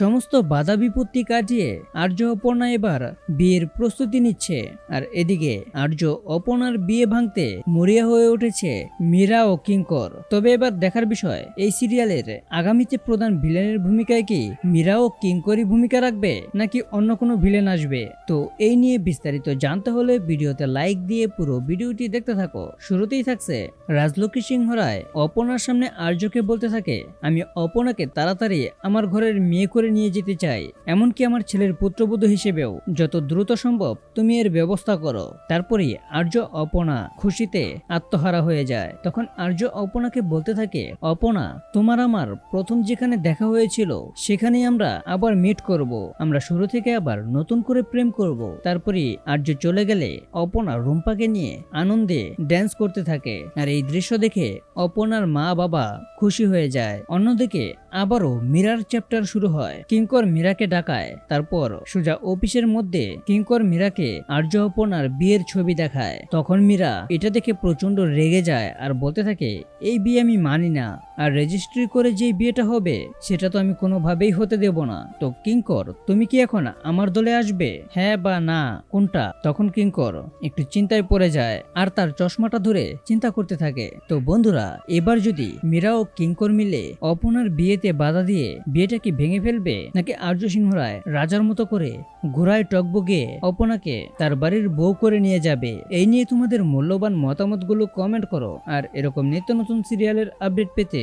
সমস্ত বাধা বিপত্তি কাটিয়ে আর্য অপর্ণা এবার বিয়ের প্রস্তুতি নিচ্ছে। আর এদিকে আর্য অপর্ণার বিয়ে ভাঙতে মরিয়া হয়ে উঠেছে মীরা ও কিঙ্কর। তবে এবার দেখার বিষয়, এই সিরিয়ালের আগামীতে প্রধান ভিলেনের ভূমিকায় কি মীরা ও কিঙ্করই ভূমিকা রাখবে, নাকি অন্য কোনো ভিলেন আসবে? তো এই নিয়ে বিস্তারিত জানতে হলে ভিডিওতে লাইক দিয়ে পুরো ভিডিওটি দেখতে থাকো। শুরুতেই থাকছে রাজলক্ষ্মী সিংহ রায় অপনার সামনে আর্যকে বলতে থাকে, আমি অপনাকে তাড়াতাড়ি আমার ঘরের মেয়ে করে নিয়ে যেতে চাই। এমনকি আমার ছেলের পুত্রবধূ হিসেবেও যত দ্রুত সম্ভব তুমি এর ব্যবস্থা করো। তারপরেই আর্য অপনা খুশিতে আত্মহারা হয়ে যায়। তখন আর্য অপনাকে বলতে থাকে, অপনা, তোমার আমার প্রথম যেখানে দেখা হয়েছিল, সেখানেই আমরা আবার মিট করব। আমরা শুরু থেকে আবার নতুন করে প্রেম করব। তারপরে আর্য চলে গেলে অপনা রুম্পাকে নিয়ে আনন্দে ড্যান্স করতে থাকে। আর এই দৃশ্য দেখে অপনার মা বাবা খুশি হয়ে যায়। অন্যদিকে আবারও মীরার চ্যাপ্টার শুরু হয়। কিঙ্কর মীরাকে ডাকায়। তারপর সোজা অফিসের মধ্যে কিঙ্কর মীরাকে আর্য অপনার বিয়ের ছবি দেখায়। তখন মীরা এটা দেখে প্রচণ্ড রেগে যায় আর বলতে থাকে, এই বিয়ে আমি মানি না। আর রেজিস্ট্রি করে যে বিয়েটা হবে, সেটা তো আমি কোনোভাবেই হতে দেব না। তো কিঙ্কর, তুমি কি এখন আমার দলে আসবে? হ্যাঁ বা না, কোনটা? তখন কিঙ্কর একটু চিন্তায় পড়ে যায় আর তার চশমাটা ধরে চিন্তা করতে থাকে। তো বন্ধুরা, এবার যদি মীরা ও কিঙ্কর মিলে অপনার বিয়েতে বাধা দিয়ে বিয়েটা কি ভেঙে ফেলবে? নাকি আর্য সিংহ রায় রাজার মতো করে ঘোড়ায় টকবগে অপনাকে তার বাড়ির বউ করে নিয়ে যাবে? এই নিয়ে তোমাদের মূল্যবান মতামতগুলো কমেন্ট করো। আর এরকম নিত্য নতুন সিরিয়ালের আপডেট পেতে